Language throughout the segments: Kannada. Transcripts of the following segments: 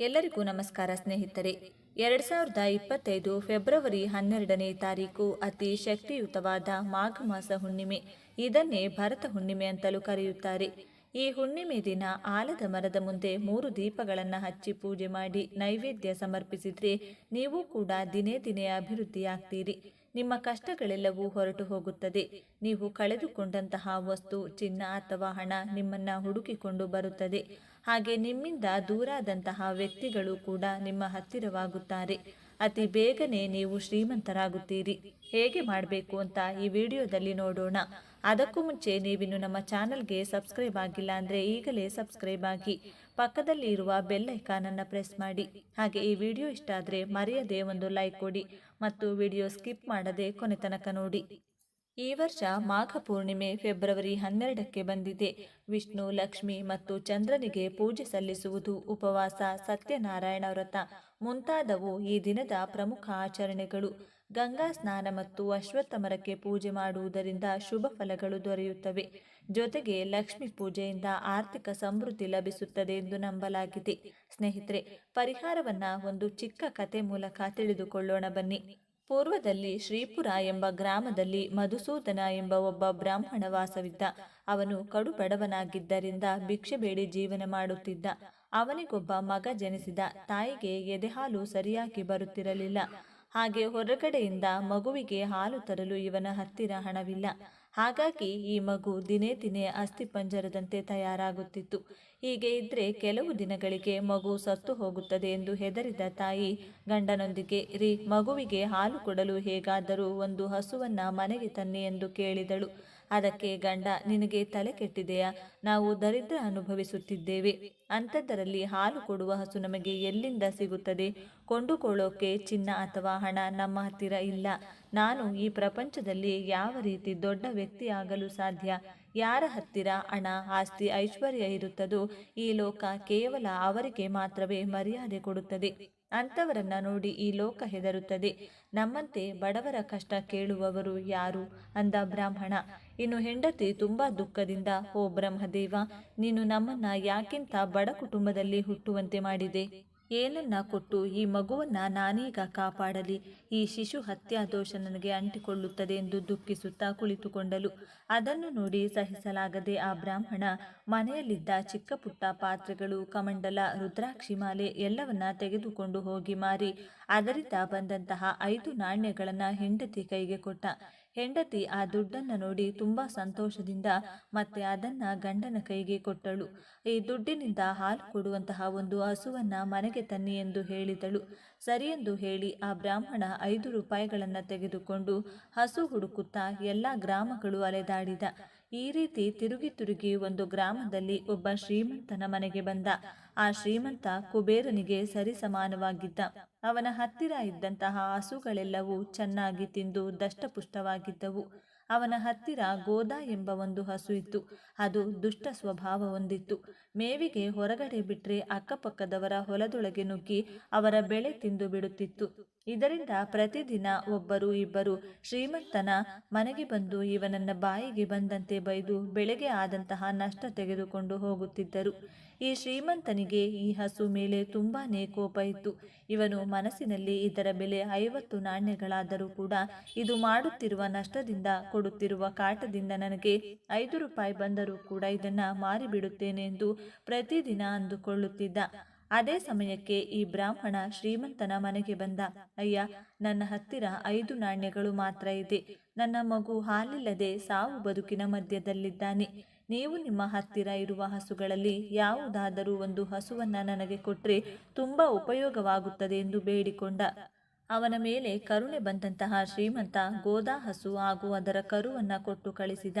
ಎಲ್ಲರಿಗೂ ನಮಸ್ಕಾರ ಸ್ನೇಹಿತರೆ. ಎರಡು ಸಾವಿರದ ಇಪ್ಪತ್ತೈದು ಫೆಬ್ರವರಿ ಹನ್ನೆರಡನೇ ತಾರೀಕು ಅತಿ ಶಕ್ತಿಯುತವಾದ ಮಾಘ ಮಾಸ ಹುಣ್ಣಿಮೆ. ಇದನ್ನೇ ಭರತ ಹುಣ್ಣಿಮೆ ಅಂತಲೂ ಕರೆಯುತ್ತಾರೆ. ಈ ಹುಣ್ಣಿಮೆ ದಿನ ಆಲದ ಮರದ ಮುಂದೆ ಮೂರು ದೀಪಗಳನ್ನು ಹಚ್ಚಿ ಪೂಜೆ ಮಾಡಿ ನೈವೇದ್ಯ ಸಮರ್ಪಿಸಿದರೆ ನೀವು ಕೂಡ ದಿನೇ ದಿನೇ ಅಭಿವೃದ್ಧಿಯಾಗ್ತೀರಿ. ನಿಮ್ಮ ಕಷ್ಟಗಳೆಲ್ಲವೂ ಹೊರಟು ಹೋಗುತ್ತದೆ. ನೀವು ಕಳೆದುಕೊಂಡಂತಹ ವಸ್ತು, ಚಿನ್ನ ಅಥವಾ ಹಣ ನಿಮ್ಮನ್ನ ಹುಡುಕಿಕೊಂಡು ಬರುತ್ತದೆ. ಹಾಗೆ ನಿಮ್ಮಿಂದ ದೂರಾದಂತಹ ವ್ಯಕ್ತಿಗಳು ಕೂಡ ನಿಮ್ಮ ಹತ್ತಿರವಾಗುತ್ತಾರೆ. ಅತಿ ಬೇಗನೆ ನೀವು ಶ್ರೀಮಂತರಾಗುತ್ತೀರಿ. ಹೇಗೆ ಮಾಡಬೇಕು ಅಂತ ಈ ವಿಡಿಯೋದಲ್ಲಿ ನೋಡೋಣ. ಅದಕ್ಕೂ ಮುಂಚೆ ನೀವಿನ್ನು ನಮ್ಮ ಚಾನಲ್ಗೆ ಸಬ್ಸ್ಕ್ರೈಬ್ ಆಗಿಲ್ಲ ಅಂದರೆ ಈಗಲೇ ಸಬ್ಸ್ಕ್ರೈಬ್ ಆಗಿ, ಪಕ್ಕದಲ್ಲಿ ಇರುವ ಬೆಲ್ ಐಕಾನನ್ನು ಪ್ರೆಸ್ ಮಾಡಿ. ಹಾಗೆ ಈ ವಿಡಿಯೋ ಇಷ್ಟ ಆದರೆ ಮರೆಯದೆ ಒಂದು ಲೈಕ್ ಕೊಡಿ ಮತ್ತು ವಿಡಿಯೋ ಸ್ಕಿಪ್ ಮಾಡದೆ ಕೊನೆ ತನಕ ನೋಡಿ. ಈ ವರ್ಷ ಮಾಘ ಪೂರ್ಣಿಮೆ ಫೆಬ್ರವರಿ ಹನ್ನೆರಡಕ್ಕೆ ಬಂದಿದೆ. ವಿಷ್ಣು, ಲಕ್ಷ್ಮಿ ಮತ್ತು ಚಂದ್ರನಿಗೆ ಪೂಜೆ ಸಲ್ಲಿಸುವುದು ಉಪವಾಸ, ಸತ್ಯನಾರಾಯಣ ವ್ರತ. ಮುಂತಾದವು ಈ ದಿನದ ಪ್ರಮುಖ ಆಚರಣೆಗಳು. ಗಂಗಾ ಸ್ನಾನ ಮತ್ತು ಅಶ್ವತ್ಥ ಮರಕ್ಕೆ ಪೂಜೆ ಮಾಡುವುದರಿಂದ ಶುಭ ಫಲಗಳು ದೊರೆಯುತ್ತವೆ. ಜೊತೆಗೆ ಲಕ್ಷ್ಮಿ ಪೂಜೆಯಿಂದ ಆರ್ಥಿಕ ಸಮೃದ್ಧಿ ಲಭಿಸುತ್ತದೆ ಎಂದು ನಂಬಲಾಗಿದೆ. ಸ್ನೇಹಿತರೆ, ಪರಿಹಾರವನ್ನ ಒಂದು ಚಿಕ್ಕ ಕತೆ ಮೂಲಕ ತಿಳಿದುಕೊಳ್ಳೋಣ ಬನ್ನಿ. ಪೂರ್ವದಲ್ಲಿ ಶ್ರೀಪುರ ಎಂಬ ಗ್ರಾಮದಲ್ಲಿ ಮಧುಸೂದನ ಎಂಬ ಒಬ್ಬ ಬ್ರಾಹ್ಮಣ ವಾಸವಿದ್ದ. ಅವನು ಕಡು ಬಡವನಾಗಿದ್ದರಿಂದ ಭಿಕ್ಷೆ ಬೇಡಿ ಜೀವನ ಮಾಡುತ್ತಿದ್ದ. ಅವನಿಗೊಬ್ಬ ಮಗ ಜನಿಸಿದ. ತಾಯಿಗೆ ಎದೆಹಾಲು ಸರಿಯಾಗಿ ಬರುತ್ತಿರಲಿಲ್ಲ. ಹಾಗೆ ಹೊರಗಡೆಯಿಂದ ಮಗುವಿಗೆ ಹಾಲು ತರಲು ಇವನ ಹತ್ತಿರ ಹಣವಿಲ್ಲ. ಹಾಗಾಗಿ ಈ ಮಗು ದಿನೇ ದಿನೇ ಅಸ್ಥಿಪಂಜರದಂತೆ ತಯಾರಾಗುತ್ತಿತ್ತು. ಹೀಗೆ ಇದ್ರೆ ಕೆಲವು ದಿನಗಳಿಗೆ ಮಗು ಸತ್ತು ಹೋಗುತ್ತದೆ ಎಂದು ಹೆದರಿದ ತಾಯಿ ಗಂಡನೊಂದಿಗೆ, ರೀ ಮಗುವಿಗೆ ಹಾಲು ಕೊಡಲು ಹೇಗಾದರೂ ಒಂದು ಹಸುವನ್ನ ಮನೆಗೆ ತನ್ನಿ ಎಂದು ಕೇಳಿದಳು. ಅದಕ್ಕೆ ಗಂಡ, ನಿನಗೆ ತಲೆ ಕೆಟ್ಟಿದೆಯಾ? ನಾವು ದರಿದ್ರ ಅನುಭವಿಸುತ್ತಿದ್ದೇವೆ. ಅಂಥದ್ದರಲ್ಲಿ ಹಾಲು ಕೊಡುವ ಹಸು ನಮಗೆ ಎಲ್ಲಿಂದ ಸಿಗುತ್ತದೆ? ಕೊಂಡುಕೊಳ್ಳೋಕೆ ಚಿನ್ನ ಅಥವಾ ಹಣ ನಮ್ಮ ಹತ್ತಿರ ಇಲ್ಲ. ನಾನು ಈ ಪ್ರಪಂಚದಲ್ಲಿ ಯಾವ ರೀತಿ ದೊಡ್ಡ ವ್ಯಕ್ತಿಯಾಗಲು ಸಾಧ್ಯ? ಯಾರ ಹತ್ತಿರ ಹಣ, ಆಸ್ತಿ, ಐಶ್ವರ್ಯ ಇರುತ್ತದೋ ಈ ಲೋಕ ಕೇವಲ ಅವರಿಗೆ ಮಾತ್ರವೇ ಮರ್ಯಾದೆ ಕೊಡುತ್ತದೆ. ಅಂಥವರನ್ನ ನೋಡಿ ಈ ಲೋಕ ಹೆದರುತ್ತದೆ. ನಮ್ಮಂತೆ ಬಡವರ ಕಷ್ಟ ಕೇಳುವವರು ಯಾರು? ಅಂದ ಬ್ರಾಹ್ಮಣ. ಇನ್ನು ಹೆಂಡತಿ ತುಂಬಾ ದುಃಖದಿಂದ, ಓ ಬ್ರಹ್ಮದೇವ, ನೀನು ನಮ್ಮನ್ನ ಯಾಕಿಂತ ಬಡ ಕುಟುಂಬದಲ್ಲಿ ಹುಟ್ಟುವಂತೆ ಮಾಡಿದೆ? ಏನನ್ನ ಕೊಟ್ಟು ಈ ಮಗುವನ್ನ ನಾನೀಗ ಕಾಪಾಡಲಿ. ಈ ಶಿಶು ಹತ್ಯಾ ದೋಷ ನನಗೆ ಅಂಟಿಕೊಳ್ಳುತ್ತದೆ ಎಂದು ದುಃಖಿಸುತ್ತಾ ಕುಳಿತುಕೊಂಡಳು. ಅದನ್ನು ನೋಡಿ ಸಹಿಸಲಾಗದೆ ಆ ಬ್ರಾಹ್ಮಣ ಮನೆಯಲ್ಲಿದ್ದ ಚಿಕ್ಕ ಪುಟ್ಟ ಪಾತ್ರೆಗಳು, ಕಮಂಡಲ, ರುದ್ರಾಕ್ಷಿ ಮಾಲೆ ಎಲ್ಲವನ್ನ ತೆಗೆದುಕೊಂಡು ಹೋಗಿ ಮಾರಿ. ಅದರಿಂದ ಬಂದಂತಹ ಐದು ನಾಣ್ಯಗಳನ್ನ ಹೆಂಡತಿ ಕೈಗೆ ಕೊಟ್ಟ. ಹೆಂಡತಿ ಆ ದುಡ್ಡನ್ನು ನೋಡಿ ತುಂಬ ಸಂತೋಷದಿಂದ ಮತ್ತೆ ಅದನ್ನ ಗಂಡನ ಕೈಗೆ ಕೊಟ್ಟಳು. ಈ ದುಡ್ಡಿನಿಂದ ಹಾಲು ಕೊಡುವಂತಹ ಒಂದು ಹಸುವನ್ನು ಮನೆಗೆ ತನ್ನಿ ಎಂದು ಹೇಳಿದಳು. ಸರಿಯೆಂದು ಹೇಳಿ ಆ ಬ್ರಾಹ್ಮಣ ಐದು ರೂಪಾಯಿಗಳನ್ನು ತೆಗೆದುಕೊಂಡು ಹಸು ಹುಡುಕುತ್ತಾ ಎಲ್ಲ ಗ್ರಾಮಗಳು ಅಲೆದಾಡಿದ. ಈ ರೀತಿ ತಿರುಗಿ ತಿರುಗಿ ಒಂದು ಗ್ರಾಮದಲ್ಲಿ ಒಬ್ಬ ಶ್ರೀಮಂತನ ಮನೆಗೆ ಬಂದ. ಆ ಶ್ರೀಮಂತ ಕುಬೇರನಿಗೆ ಸರಿಸಮಾನವಾಗಿದ್ದ ಅವನ ಹತ್ತಿರ ಇದ್ದಂತಹ ಹಸುಗಳೆಲ್ಲವೂ ಚೆನ್ನಾಗಿ ತಿಂದು ದಷ್ಟಪುಷ್ಟವಾಗಿದ್ದವು. ಅವನ ಹತ್ತಿರ ಗೋದಾ ಎಂಬ ಒಂದು ಹಸು ಇತ್ತು. ಅದು ದುಷ್ಟ ಸ್ವಭಾವ ಹೊಂದಿತ್ತು ಮೇವಿಗೆ ಹೊರಗಡೆ ಬಿಟ್ಟರೆ ಅಕ್ಕಪಕ್ಕದವರ ಹೊಲದೊಳಗೆ ನುಗ್ಗಿ ಅವರ ಬೆಳೆ ತಿಂದು ಬಿಡುತ್ತಿತ್ತು. ಇದರಿಂದ ಪ್ರತಿದಿನ ಒಬ್ಬರು ಇಬ್ಬರು ಶ್ರೀಮಂತನ ಮನೆಗೆ ಬಂದು ಇವನನ್ನ ಬಾಯಿಗೆ ಬಂದಂತೆ ಬೈದು ಬೆಳೆಗೆ ಆದಂತಹ ನಷ್ಟ ತೆಗೆದುಕೊಂಡು ಹೋಗುತ್ತಿದ್ದರು. ಈ ಶ್ರೀಮಂತನಿಗೆ ಈ ಹಸು ಮೇಲೆ ತುಂಬಾನೇ ಕೋಪ ಇತ್ತು. ಇವನು ಮನಸ್ಸಿನಲ್ಲಿ ಇದರ ಬೆಲೆ ಐವತ್ತು ನಾಣ್ಯಗಳಾದರೂ ಕೂಡ ಇದು ಮಾಡುತ್ತಿರುವ ನಷ್ಟದಿಂದ ಕೊಡುತ್ತಿರುವ ಕಾಟದಿಂದ ನನಗೆ ಐದು ರೂಪಾಯಿ ಬಂದರೂ ಕೂಡ ಇದನ್ನ ಮಾರಿಬಿಡುತ್ತೇನೆ ಎಂದು ಪ್ರತಿದಿನ ಅಂದುಕೊಳ್ಳುತ್ತಿದ್ದ. ಅದೇ ಸಮಯಕ್ಕೆ ಈ ಬ್ರಾಹ್ಮಣ ಶ್ರೀಮಂತನ ಮನೆಗೆ ಬಂದ. ಅಯ್ಯ, ನನ್ನ ಹತ್ತಿರ ಐದು ನಾಣ್ಯಗಳು ಮಾತ್ರ ಇದೆ. ನನ್ನ ಮಗು ಹಾಲಿಲ್ಲದೆ ಸಾವು ಬದುಕಿನ ಮಧ್ಯದಲ್ಲಿದ್ದಾನೆ. ನೀವು ನಿಮ್ಮ ಹತ್ತಿರ ಇರುವ ಹಸುಗಳಲ್ಲಿ ಯಾವುದಾದರೂ ಒಂದು ಹಸುವನ್ನು ನನಗೆ ಕೊಟ್ಟರೆ ತುಂಬ ಉಪಯೋಗವಾಗುತ್ತದೆ ಎಂದು ಬೇಡಿಕೊಂಡ. ಅವನ ಮೇಲೆ ಕರುಣೆ ಬಂದಂತಹ ಶ್ರೀಮಂತ ಗೋದಾ ಹಸು ಹಾಗೂ ಅದರ ಕರುವನ್ನು ಕೊಟ್ಟು ಕಳಿಸಿದ.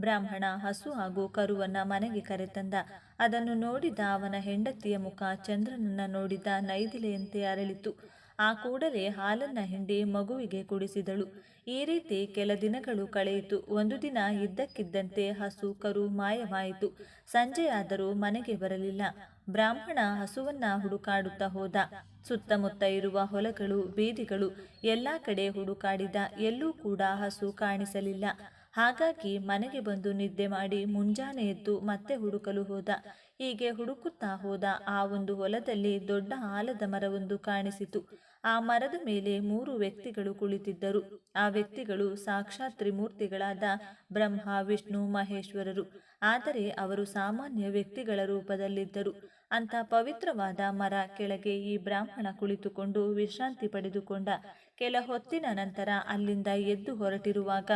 ಬ್ರಾಹ್ಮಣ ಹಸು ಹಾಗೂ ಕರುವನ್ನ ಮನೆಗೆ ಕರೆತಂದ. ಅದನ್ನು ನೋಡಿದ ಅವನ ಹೆಂಡತಿಯ ಮುಖ ಚಂದ್ರನನ್ನ ನೋಡಿದ ನೈದಿಲೆಯಂತೆ ಅರಳಿತು. ಆ ಕೂಡಲೇ ಹಾಲನ್ನ ಹಿಂಡಿ ಮಗುವಿಗೆ ಕುಡಿಸಿದಳು. ಈ ರೀತಿ ಕೆಲ ದಿನಗಳು ಕಳೆಯಿತು. ಒಂದು ದಿನ ಇದ್ದಕ್ಕಿದ್ದಂತೆ ಹಸು ಕರು ಮಾಯವಾಯಿತು. ಸಂಜೆಯಾದರೂ ಮನೆಗೆ ಬರಲಿಲ್ಲ. ಬ್ರಾಹ್ಮಣ ಹಸುವನ್ನ ಹುಡುಕಾಡುತ್ತಾ ಹೋದ. ಸುತ್ತಮುತ್ತ ಇರುವ ಹೊಲಗಳು, ಬೀದಿಗಳು ಎಲ್ಲ ಕಡೆ ಹುಡುಕಾಡಿದ. ಎಲ್ಲೂ ಕೂಡ ಹಸು ಕಾಣಿಸಲಿಲ್ಲ. ಹಾಗಾಗಿ ಮನೆಗೆ ಬಂದು ನಿದ್ದೆ ಮಾಡಿ ಮುಂಜಾನೆ ಎದ್ದು ಮತ್ತೆ ಹುಡುಕಲು ಹೋದ. ಹೀಗೆ ಹುಡುಕುತ್ತಾ ಹೋದ ಆ ಒಂದು ಹೊಲದಲ್ಲಿ ದೊಡ್ಡ ಆಲದ ಮರವೊಂದು ಕಾಣಿಸಿತು. ಆ ಮರದ ಮೇಲೆ ಮೂರು ವ್ಯಕ್ತಿಗಳು ಕುಳಿತಿದ್ದರು. ಆ ವ್ಯಕ್ತಿಗಳು ಸಾಕ್ಷಾತ್ ತ್ರಿಮೂರ್ತಿಗಳಾದ ಬ್ರಹ್ಮ, ವಿಷ್ಣು, ಮಹೇಶ್ವರರು. ಆದರೆ ಅವರು ಸಾಮಾನ್ಯ ವ್ಯಕ್ತಿಗಳ ರೂಪದಲ್ಲಿದ್ದರು. ಅಂತ ಪವಿತ್ರವಾದ ಮರ ಕೆಳಗೆ ಈ ಬ್ರಾಹ್ಮಣ ಕುಳಿತುಕೊಂಡು ವಿಶ್ರಾಂತಿ ಪಡೆದುಕೊಂಡ. ಕೆಲ ಹೊತ್ತಿನ ನಂತರ ಅಲ್ಲಿಂದ ಎದ್ದು ಹೊರಟಿರುವಾಗ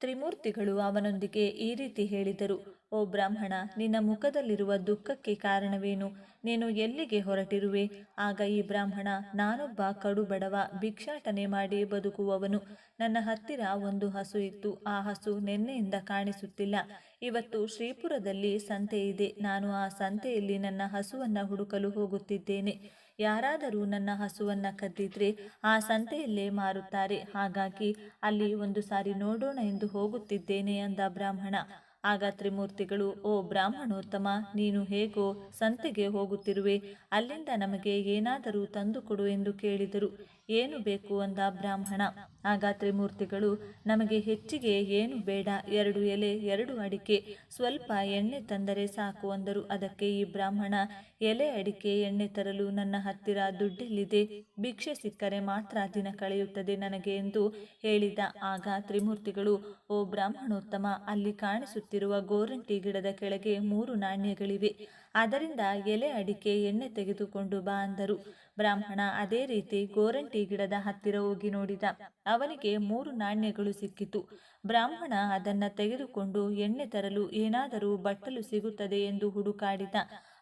ತ್ರಿಮೂರ್ತಿಗಳು ಅವನೊಂದಿಗೆ ಈ ರೀತಿ ಹೇಳಿದರು, ಓ ಬ್ರಾಹ್ಮಣ, ನಿನ್ನ ಮುಖದಲ್ಲಿರುವ ದುಃಖಕ್ಕೆ ಕಾರಣವೇನು? ನೀನು ಎಲ್ಲಿಗೆ ಹೊರಟಿರುವೆ? ಆಗ ಈ ಬ್ರಾಹ್ಮಣ, ನಾನೊಬ್ಬ ಕಡು ಬಡವ ಭಿಕ್ಷಾಟನೆ ಮಾಡಿ ಬದುಕುವವನು. ನನ್ನ ಹತ್ತಿರ ಒಂದು ಹಸು ಇತ್ತು, ಆ ಹಸು ನಿನ್ನೆಯಿಂದ ಕಾಣಿಸುತ್ತಿಲ್ಲ. ಇವತ್ತು ಶ್ರೀಪುರದಲ್ಲಿ ಸಂತೆ ಇದೆ ನಾನು ಆ ಸಂತೆಯಲ್ಲಿ ನನ್ನ ಹಸುವನ್ನು ಹುಡುಕಲು ಹೋಗುತ್ತಿದ್ದೇನೆ. ಯಾರಾದರೂ ನನ್ನ ಹಸುವನ್ನ ಕದ್ದಿದ್ರೆ ಆ ಸಂತೆಯಲ್ಲೇ ಮಾರುತ್ತಾರೆ. ಹಾಗಾಗಿ ಅಲ್ಲಿ ಒಂದು ಸಾರಿ ನೋಡೋಣ ಎಂದು ಹೋಗುತ್ತಿದ್ದೇನೆ ಅಂದ ಬ್ರಾಹ್ಮಣ. ಆಗ ತ್ರಿಮೂರ್ತಿಗಳು, ಓ ಬ್ರಾಹ್ಮಣೋತ್ತಮ, ನೀನು ಹೇಗೋ ಸಂತೆಗೆ ಹೋಗುತ್ತಿರುವೆ. ಅಲ್ಲಿಂದ ನಮಗೆ ಏನಾದರೂ ತಂದುಕೊಡು ಎಂದು ಕೇಳಿದರು. ಏನು ಬೇಕು ಅಂದ ಬ್ರಾಹ್ಮಣ. ಆಗ ತ್ರಿಮೂರ್ತಿಗಳು, ನಮಗೆ ಹೆಚ್ಚಿಗೆ ಏನು ಬೇಡ, ಎರಡು ಎಲೆ, ಎರಡು ಅಡಿಕೆ, ಸ್ವಲ್ಪ ಎಣ್ಣೆ ತಂದರೆ ಸಾಕು ಅಂದರು. ಅದಕ್ಕೆ ಈ ಬ್ರಾಹ್ಮಣ, ಎಲೆ, ಅಡಿಕೆ, ಎಣ್ಣೆ ತರಲು ನನ್ನ ಹತ್ತಿರ ದುಡ್ಡೆಲ್ಲಿದೆ, ಭಿಕ್ಷೆ ಸಿಕ್ಕರೆ ಮಾತ್ರ ದಿನ ಕಳೆಯುತ್ತದೆ ನನಗೆ ಎಂದು ಹೇಳಿದ. ಆಗ ತ್ರಿಮೂರ್ತಿಗಳು, ಓ ಬ್ರಾಹ್ಮಣೋತ್ತಮ, ಅಲ್ಲಿ ಕಾಣಿಸುತ್ತಿರುವ ಗೋರಂಟಿ ಗಿಡದ ಕೆಳಗೆ ಮೂರು ನಾಣ್ಯಗಳಿವೆ. ಅದರಿಂದ ಎಲೆ ಅಡಿಕೆ ಎಣ್ಣೆ ತೆಗೆದುಕೊಂಡು ಬಾ ಅಂದರು. ಬ್ರಾಹ್ಮಣ ಅದೇ ರೀತಿ ಗೋರಂಟಿ ಗಿಡದ ಹತ್ತಿರ ಹೋಗಿ ನೋಡಿದ. ಅವನಿಗೆ ಮೂರು ನಾಣ್ಯಗಳು ಸಿಕ್ಕಿತು. ಬ್ರಾಹ್ಮಣ ಅದನ್ನ ತೆಗೆದುಕೊಂಡು ಎಣ್ಣೆ ತರಲು ಏನಾದರೂ ಬಟ್ಟಲು ಸಿಗುತ್ತದೆ ಎಂದು ಹುಡುಕಾಡಿದ.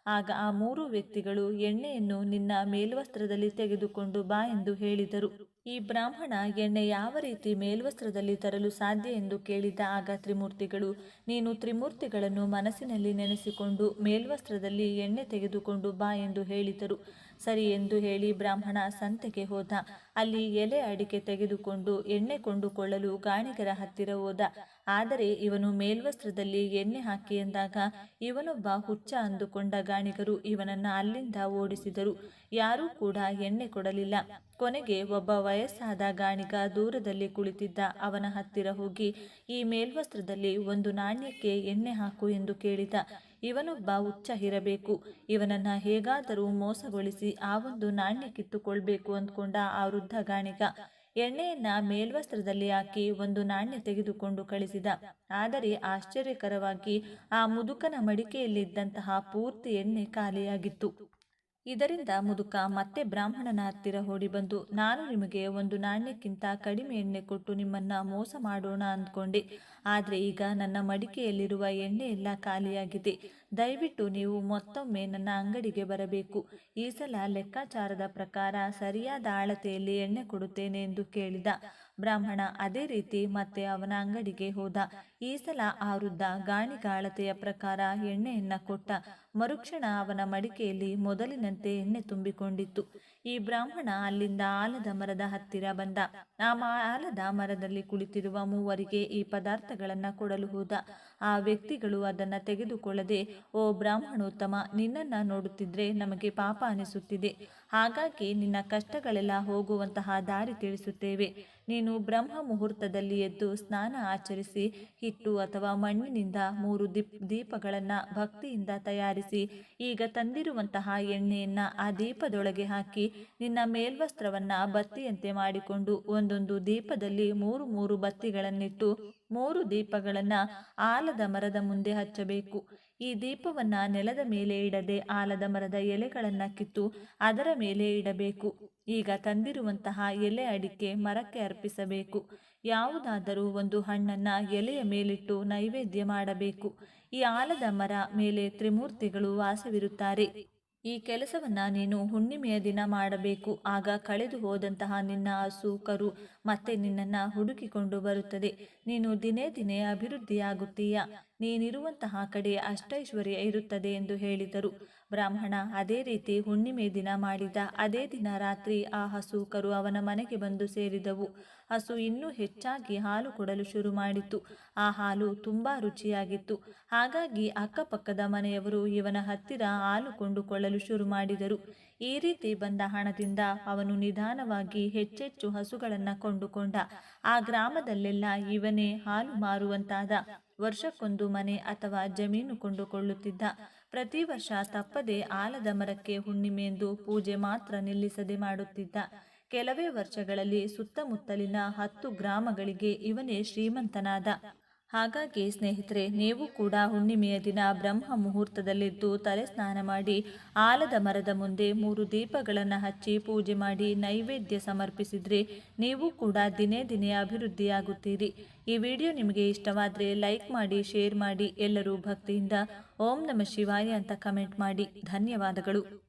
ಆಗ ಆ ಮೂರು ವ್ಯಕ್ತಿಗಳು ಎಣ್ಣೆಯನ್ನು ನಿನ್ನ ಮೇಲ್ವಸ್ತ್ರದಲ್ಲಿ ತೆಗೆದುಕೊಂಡು ಬಾ ಎಂದು ಹೇಳಿದರು. ಈ ಬ್ರಾಹ್ಮಣ ಎಣ್ಣೆ ಯಾವ ರೀತಿ ಮೇಲ್ವಸ್ತ್ರದಲ್ಲಿ ತರಲು ಸಾಧ್ಯ ಎಂದು ಕೇಳಿದ ಆಗ ತ್ರಿಮೂರ್ತಿಗಳು, ನೀನು ತ್ರಿಮೂರ್ತಿಗಳನ್ನು ಮನಸ್ಸಿನಲ್ಲಿ ನೆನೆಸಿಕೊಂಡು ಮೇಲ್ವಸ್ತ್ರದಲ್ಲಿ ಎಣ್ಣೆ ತೆಗೆದುಕೊಂಡು ಬಾ ಎಂದು ಹೇಳಿದರು. ಸರಿ ಎಂದು ಹೇಳಿ ಬ್ರಾಹ್ಮಣ ಸಂತೆಗೆ ಹೋದ. ಅಲ್ಲಿ ಎಲೆ ಅಡಿಕೆ ತೆಗೆದುಕೊಂಡು ಎಣ್ಣೆ ಕೊಂಡುಕೊಳ್ಳಲು ಗಾಣಿಗರ ಹತ್ತಿರ ಹೋದ. ಆದರೆ ಇವನು ಮೇಲ್ವಸ್ತ್ರದಲ್ಲಿ ಎಣ್ಣೆ ಹಾಕಿ ಎಂದಾಗ ಇವನೊಬ್ಬ ಹುಚ್ಚ ಅಂದುಕೊಂಡ ಗಾಣಿಗರು ಇವನನ್ನ ಅಲ್ಲಿಂದ ಓಡಿಸಿದರು. ಯಾರೂ ಕೂಡ ಎಣ್ಣೆ ಕೊಡಲಿಲ್ಲ. ಕೊನೆಗೆ ಒಬ್ಬ ವಯಸ್ಸಾದ ಗಾಣಿಗ ದೂರದಲ್ಲಿ ಕುಳಿತಿದ್ದ ಅವನ ಹತ್ತಿರ ಹೋಗಿ, ಈ ಮೇಲ್ವಸ್ತ್ರದಲ್ಲಿ ಒಂದು ನಾಣ್ಯಕ್ಕೆ ಎಣ್ಣೆ ಹಾಕು ಎಂದು ಕೇಳಿದ. ಇವನೊಬ್ಬ ಹುಚ್ಚ ಇರಬೇಕು ಇವನನ್ನ ಹೇಗಾದರೂ ಮೋಸಗೊಳಿಸಿ ಆ ಒಂದು ನಾಣ್ಯ ಕಿತ್ತುಕೊಳ್ಬೇಕು ಅಂದ್ಕೊಂಡ ಆ ವೃದ್ಧ ಗಾಣಿಗ. ಎಣ್ಣೆಯನ್ನ ಮೇಲ್ವಸ್ತ್ರದಲ್ಲಿ ಹಾಕಿ ಒಂದು ನಾಣ್ಯ ತೆಗೆದುಕೊಂಡು ಕಳಿಸಿದ. ಆದರೆ ಆಶ್ಚರ್ಯಕರವಾಗಿ ಆ ಮುದುಕನ ಮಡಿಕೆಯಲ್ಲಿದ್ದಂತಹ ಪೂರ್ತಿ ಎಣ್ಣೆ ಖಾಲಿಯಾಗಿತ್ತು. ಇದರಿಂದ ಮುದುಕ ಮತ್ತೆ ಬ್ರಾಹ್ಮಣನ ಹತ್ತಿರ ಓಡಿ ಬಂದು ನಾನು ನಿಮಗೆ ಒಂದು ನಾಣ್ಯಕ್ಕಿಂತ ಕಡಿಮೆ ಎಣ್ಣೆ ಕೊಟ್ಟು ನಿಮ್ಮನ್ನ ಮೋಸ ಮಾಡೋಣ ಅಂದ್ಕೊಂಡೆ. ಆದರೆ ಈಗ ನನ್ನ ಮಡಿಕೆಯಲ್ಲಿರುವ ಎಣ್ಣೆ ಎಲ್ಲ ಖಾಲಿಯಾಗಿದೆ. ದಯವಿಟ್ಟು ನೀವು ಮತ್ತೊಮ್ಮೆ ನನ್ನ ಅಂಗಡಿಗೆ ಬರಬೇಕು. ಈ ಸಲ ಲೆಕ್ಕಾಚಾರದ ಪ್ರಕಾರ ಸರಿಯಾದ ಅಳತೆಯಲ್ಲಿ ಎಣ್ಣೆ ಕೊಡುತ್ತೇನೆ ಎಂದು ಕೇಳಿದ. ಬ್ರಾಹ್ಮಣ ಅದೇ ರೀತಿ ಮತ್ತೆ ಅವನ ಅಂಗಡಿಗೆ ಹೋದ. ಈ ಸಲ ಆ ವೃದ್ಧ ಗಾಣಿಗಾಳತೆಯ ಪ್ರಕಾರ ಎಣ್ಣೆಯನ್ನ ಕೊಟ್ಟ ಮರುಕ್ಷಣ ಅವನ ಮಡಿಕೆಯಲ್ಲಿ ಮೊದಲಿನಂತೆ ಎಣ್ಣೆ ತುಂಬಿಕೊಂಡಿತ್ತು. ಈ ಬ್ರಾಹ್ಮಣ ಅಲ್ಲಿಂದ ಆಲದ ಮರದ ಹತ್ತಿರ ಬಂದ. ಆ ಆಲದ ಮರದಲ್ಲಿ ಕುಳಿತಿರುವ ಮೂವರಿಗೆ ಈ ಪದಾರ್ಥಗಳನ್ನ ಕೊಡಲು ಹೋದ. ಆ ವ್ಯಕ್ತಿಗಳು ಅದನ್ನ ತೆಗೆದುಕೊಳ್ಳದೆ, ಓ ಬ್ರಾಹ್ಮಣೋತ್ತಮ, ನಿನ್ನನ್ನ ನೋಡುತ್ತಿದ್ರೆ ನಮಗೆ ಪಾಪ ಅನಿಸುತ್ತಿದೆ. ಹಾಗಾಗಿ ನಿನ್ನ ಕಷ್ಟಗಳೆಲ್ಲ ಹೋಗುವಂತಹ ದಾರಿ ತಿಳಿಸುತ್ತೇವೆ. ನೀನು ಬ್ರಹ್ಮ ಮುಹೂರ್ತದಲ್ಲಿ ಎದ್ದು ಸ್ನಾನ ಆಚರಿಸಿ ಹಿಟ್ಟು ಅಥವಾ ಮಣ್ಣಿನಿಂದ ಮೂರು ದೀಪ್, ದೀಪಗಳನ್ನು ಭಕ್ತಿಯಿಂದ ತಯಾರಿಸಿ, ಈಗ ತಂದಿರುವಂತಹ ಎಣ್ಣೆಯನ್ನು ಆ ದೀಪದೊಳಗೆ ಹಾಕಿ, ನಿನ್ನ ಮೇಲ್ವಸ್ತ್ರವನ್ನ ಬತ್ತಿಯಂತೆ ಮಾಡಿಕೊಂಡು ಒಂದೊಂದು ದೀಪದಲ್ಲಿ ಮೂರು ಮೂರು ಬತ್ತಿಗಳನ್ನಿಟ್ಟು ಮೂರು ದೀಪಗಳನ್ನು ಆಲದ ಮರದ ಮುಂದೆ ಹಚ್ಚಬೇಕು. ಈ ದೀಪವನ್ನ ನೆಲದ ಮೇಲೆ ಇಡದೆ ಆಲದ ಮರದ ಎಲೆಗಳನ್ನ ಕಿತ್ತು ಅದರ ಮೇಲೆ ಇಡಬೇಕು. ಈಗ ತಂದಿರುವಂತಹ ಎಲೆ ಅಡಿಕೆ ಮರಕ್ಕೆ ಅರ್ಪಿಸಬೇಕು. ಯಾವುದಾದರೂ ಒಂದು ಹಣ್ಣನ್ನ ಎಲೆಯ ಮೇಲಿಟ್ಟು ನೈವೇದ್ಯ ಮಾಡಬೇಕು. ಈ ಆಲದ ಮರ ಮೇಲೆ ತ್ರಿಮೂರ್ತಿಗಳು ವಾಸವಿರುತ್ತಾರೆ. ಈ ಕೆಲಸವನ್ನ ನೀನು ಹುಣ್ಣಿಮೆಯ ದಿನ ಮಾಡಬೇಕು. ಆಗ ಕಳೆದು ಹೋದಂತಹ ನಿನ್ನ ಸೂಕರು ಕರು ಮತ್ತೆ ನಿನ್ನನ್ನ ಹುಡುಕಿಕೊಂಡು ಬರುತ್ತದೆ. ನೀನು ದಿನೇ ದಿನೇ ಅಭಿವೃದ್ಧಿಯಾಗುತ್ತೀಯ? ನೀನಿರುವಂತಹ ಕಡೆ ಅಷ್ಟೈಶ್ವರ್ಯ ಇರುತ್ತದೆ ಎಂದು ಹೇಳಿದರು. ಬ್ರಾಹ್ಮಣ ಅದೇ ರೀತಿ ಹುಣ್ಣಿಮೆ ದಿನ ಮಾಡಿದ ಅದೇ ದಿನ ರಾತ್ರಿ ಆ ಹಸು ಕರು ಅವನ ಮನೆಗೆ ಬಂದು ಸೇರಿದವು. ಹಸು ಇನ್ನೂ ಹೆಚ್ಚಾಗಿ ಹಾಲು ಕೊಡಲು ಶುರು ಮಾಡಿತು ಆ ಹಾಲು ತುಂಬಾ ರುಚಿಯಾಗಿತ್ತು. ಹಾಗಾಗಿ ಅಕ್ಕಪಕ್ಕದ ಮನೆಯವರು ಇವನ ಹತ್ತಿರ ಹಾಲು ಕೊಂಡುಕೊಳ್ಳಲು ಶುರು ಮಾಡಿದರು. ಈ ರೀತಿ ಬಂದ ಹಣದಿಂದ ಅವನು ನಿಧಾನವಾಗಿ ಹೆಚ್ಚೆಚ್ಚು ಹಸುಗಳನ್ನು ಕೊಂಡುಕೊಂಡ. ಆ ಗ್ರಾಮದಲ್ಲೆಲ್ಲ ಇವನೇ ಹಾಲು ಮಾರುವಂತಾದ. ವರ್ಷಕ್ಕೊಂದು ಮನೆ ಅಥವಾ ಜಮೀನು ಕೊಂಡುಕೊಳ್ಳುತ್ತಿದ್ದ. ಪ್ರತಿ ವರ್ಷ ತಪ್ಪದೆ ಆಲದ ಮರಕ್ಕೆ ಹುಣ್ಣಿಮೆಂದು ಪೂಜೆ ಮಾತ್ರ ನಿಲ್ಲಿಸದೆ ಮಾಡುತ್ತಿದ್ದ. ಕೆಲವೇ ವರ್ಷಗಳಲ್ಲಿ ಸುತ್ತಮುತ್ತಲಿನ ಹತ್ತು ಗ್ರಾಮಗಳಿಗೆ ಇವನೇ ಶ್ರೀಮಂತನಾದ. ಹಾಗಾಗಿ ಸ್ನೇಹಿತರೆ, ನೀವು ಕೂಡ ಹುಣ್ಣಿಮೆಯ ದಿನ ಬ್ರಹ್ಮ ಮುಹೂರ್ತದಲ್ಲಿದ್ದು ತಲೆ ಸ್ನಾನ ಮಾಡಿ, ಆಲದ ಮರದ ಮುಂದೆ ಮೂರು ದೀಪಗಳನ್ನು ಹಚ್ಚಿ ಪೂಜೆ ಮಾಡಿ ನೈವೇದ್ಯ ಸಮರ್ಪಿಸಿದರೆ ನೀವು ಕೂಡ ದಿನೇ ದಿನೇ ಅಭಿವೃದ್ಧಿಯಾಗುತ್ತೀರಿ. ಈ ವಿಡಿಯೋ ನಿಮಗೆ ಇಷ್ಟವಾದರೆ ಲೈಕ್ ಮಾಡಿ, ಶೇರ್ ಮಾಡಿ, ಎಲ್ಲರೂ ಭಕ್ತಿಯಿಂದ ಓಂ ನಮ ಶಿವಾಯ ಅಂತ ಕಮೆಂಟ್ ಮಾಡಿ. ಧನ್ಯವಾದಗಳು.